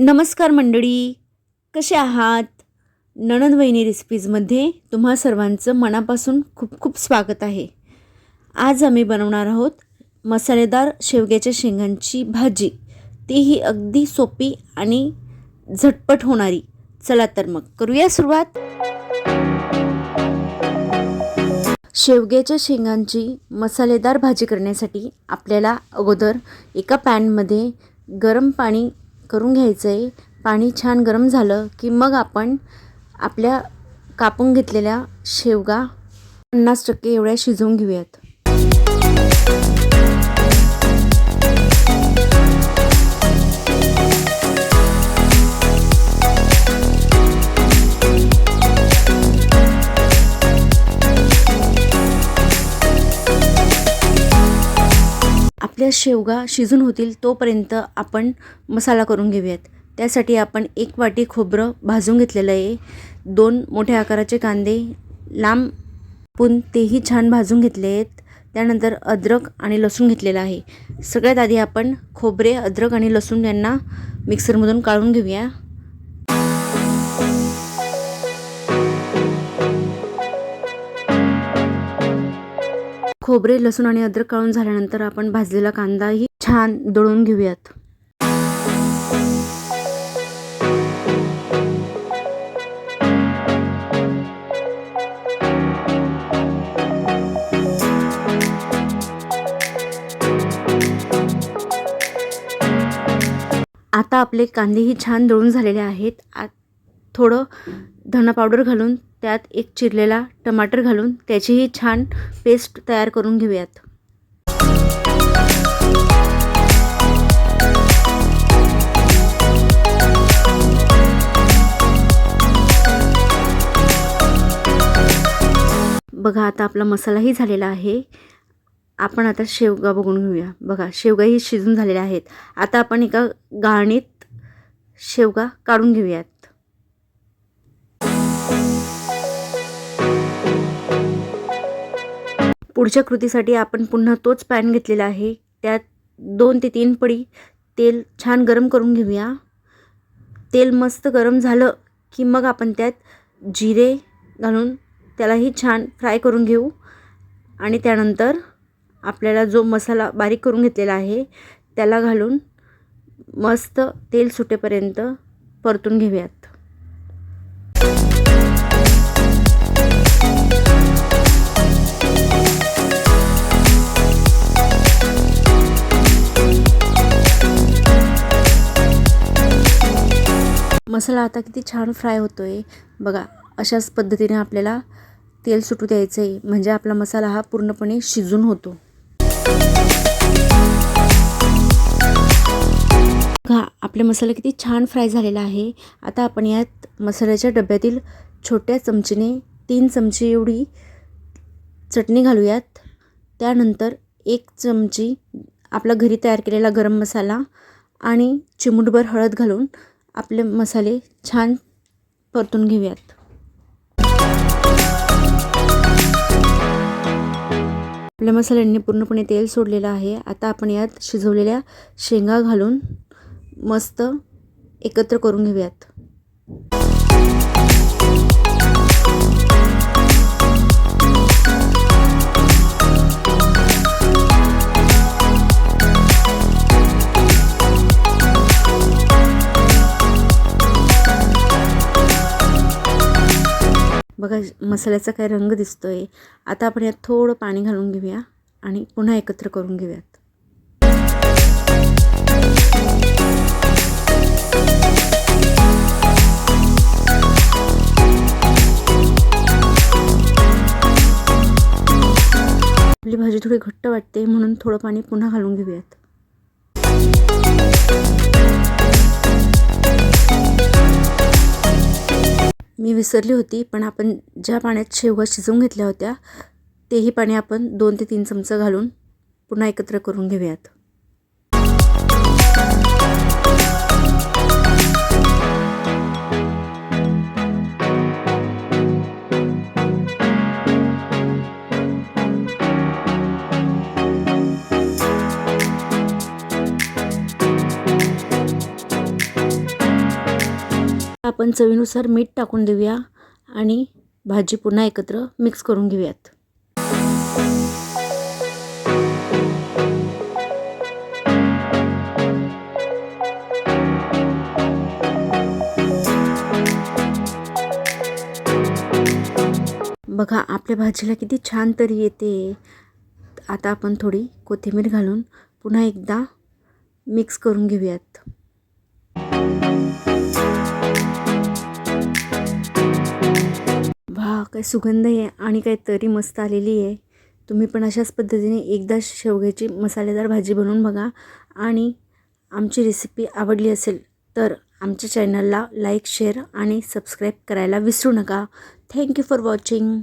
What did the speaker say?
नमस्कार मंडळी कसे आहात? नणद वहिनी रेसिपीजमध्ये तुम्हा सर्वांचं मनापासून खूप खूप स्वागत आहे. आज आम्ही बनवणार आहोत मसालेदार शेवग्याच्या शेंगांची भाजी. तीही अगदी सोपी आणि झटपट होणारी. चला तर मग करूया सुरुवात. शेवग्याच्या शेंगांची मसालेदार भाजी करण्यासाठी आपल्याला अगोदर एका पॅनमध्ये गरम पाणी करून घ्यायचं आहे पाणी छान गरम झालं की मग आपण आपल्या कापून घेतलेल्या शेवगा पन्नास टक्के एवढ्या शिजवून घेऊयात. आपल्या शेवगा शिजून होतील तोपर्यंत आपण मसाला करून घेऊयात. त्यासाठी आपण एक वाटी खोबरं भाजून घेतलेलं आहे. दोन मोठ्या आकाराचे कांदे लांब पुन तेही छान भाजून घेतले आहेत. त्यानंतर अद्रक आणि लसूण घेतलेलं आहे. सगळ्यात आधी आपण खोबरे अद्रक आणि लसूण यांना मिक्सरमधून काढून घेऊया. खोबरे लसूण आणि अद्रक काढून झाल्यानंतर आपण भाजलेला कांदाही छान दळून घेऊयात. आता आपले कांदेही छान दळून झालेले आहेत. आ थोडं धना पावडर घालून त्यात एक चिरलेला टमाटर घालून त्याचीही छान पेस्ट तयार करून घेऊयात. बघा आता आपला मसालाही झालेला आहे. आपण आता शेवगा बघून घेऊया. बघा शेवगाही शिजून झालेल्या आहेत. आता आपण एका गाळणीत शेवगा काढून घेऊयात. पुढच्या कृतीसाठी आपण पुन्हा तोच पॅन घेतलेला आहे. त्यात दोन ते तीन पडी तेल छान गरम करून घेऊया. तेल मस्त गरम झालं की मग आपण त्यात जिरे घालून त्यालाही छान फ्राय करून घेऊ. आणि त्यानंतर आपल्याला जो मसाला बारीक करून घेतलेला आहे त्याला घालून मस्त तेल सुटेपर्यंत परतून घेऊयात. मसाला आता किती छान फ्राय होतो आहे बघा अशाच पद्धतीने आपल्याला तेल सुटू द्यायचं आहे म्हणजे आपला मसाला हा पूर्णपणे शिजून होतो. बघा आपला मसाला किती छान फ्राय झालेला आहे. आता आपण यात मसाल्याच्या डब्यातील छोट्या चमचीने तीन चमची एवढी चटणी घालूयात. त्यानंतर एक चमची आपला घरी तयार केलेला गरम मसाला आणि चिमूटभर हळद घालून आपले मसाले छान परतून घेऊयात. आपल्या मसाल्यांनी पूर्णपणे तेल सोडलेलं आहे. आता आपण यात शिजवलेल्या शेंगा घालून मस्त एकत्र करून घेऊयात. बघा मसाल्याचा काय रंग दिसतो आहे आता आपण यात थोडं पाणी घालून घेऊया आणि पुन्हा एकत्र करून घेऊयात. आपली भाजी थोडी घट्ट वाटते म्हणून थोडं पाणी पुन्हा घालून घेऊयात. मी विसरली होती पण आपण ज्या पाण्यात शेवगा शिजवून घेतल्या होत्या तेही पाणी आपण दोन ते तीन चमचा घालून पुन्हा एकत्र करून घेऊयात. आपण चवीनुसार मीठ टाकून देऊया आणि भाजी पुन्हा एकत्र मिक्स करून घेऊयात. बघा आपल्या भाजीला किती छान तरी येते. आता आपण थोडी कोथिंबीर घालून पुन्हा एकदा मिक्स करून घेऊयात. काय सुगंध आहे आणि काय तरी मस्त आलेली आहे. तुम्ही पण अशाच पद्धतीने एकदा शेवग्याची मसालेदार भाजी बनवून बघा. आणि आमची रेसिपी आवडली असेल तर आमच्या चॅनलला लाईक शेअर आणि सबस्क्राईब करायला विसरू नका. Thank you for watching